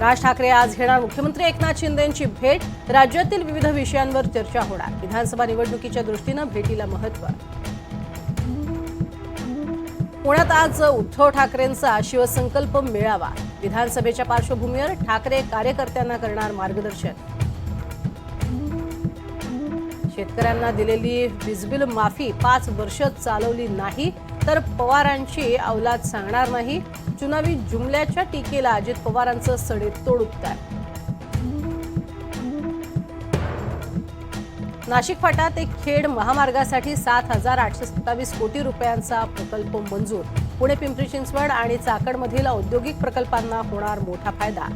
राज ठाकरे आज घेणार मुख्यमंत्री एकनाथ शिंदेची भेट. राज्यातील विविध विषयांवर चर्चा होणार. विधानसभा निवडणुकीच्या दृष्टीनं भेटीला महत्त्व. पुण्यात आज उद्धव ठाकरेंचा शिवसंकल्प मेळावा. विधानसभेच्या पार्श्वभूमीवर ठाकरे कार्यकर्त्यांना करणार मार्गदर्शन. शेतकऱ्यांना दिलेली वीजबिल माफी पाच वर्ष चालवली नाही. तर पवारांची अवलाद सांगणार नाही. चुनावी जुमल्याच्या टीकेला अजित पवारांचं सडेतोड उत्तर नाशिक फाटा ते खेड महामार्गासाठी सात हजार आठशे सत्तावीस कोटी रुपयांचा प्रकल्प मंजूर. पुणे पिंपरी चिंचवड आणि चाकडमधील औद्योगिक प्रकल्पांना होणार मोठा फायदा.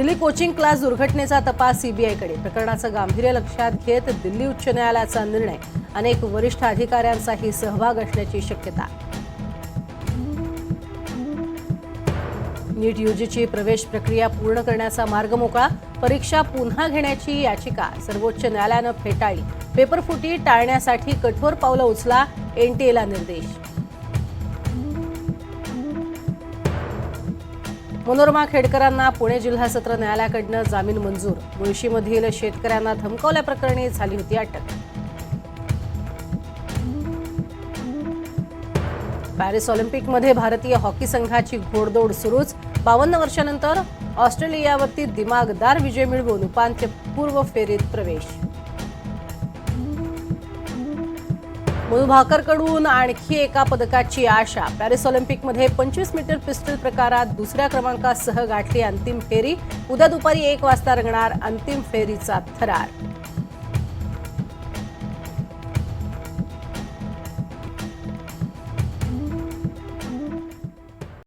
दिल्ली कोचिंग क्लास दुर्घटनेचा तपास सीबीआयकडे. प्रकरणाचं गांभीर्य लक्षात घेत दिल्ली उच्च न्यायालयाचा निर्णय. अनेक वरिष्ठ अधिकाऱ्यांचाही सहभाग असण्याची शक्यता. नीट युजीची प्रवेश प्रक्रिया पूर्ण करण्याचा मार्ग मोकळा परीक्षा पुन्हा घेण्याची याचिका सर्वोच्च न्यायालयानं फेटाळली. पेपरफुटी टाळण्यासाठी कठोर पावलं उचला एनटीएला निर्देश. मनोरमा खेडकरांना पुणे जिल्हा सत्र न्यायालयाकडनं जामीन मंजूर. मुळशीमधील शेतकऱ्यांना धमकावल्याप्रकरणी झाली होती अटक. पॅरिस ऑलिम्पिकमध्ये भारतीय हॉकी संघाची घोडदौड सुरूच. बावन्न वर्षानंतर ऑस्ट्रेलियावरती दिमागदार विजय मिळवून उपांत्यपूर्व फेरीत प्रवेश. मधु भाकरकडून आणखी एका पदकाची आशा. पॅरिस ऑलिम्पिकमध्ये पंचवीस मीटर पिस्टल प्रकारात दुसऱ्या क्रमांकासह गाठली अंतिम फेरी. उद्या दुपारी एक वाजता रंगणार अंतिम फेरीचा थरार.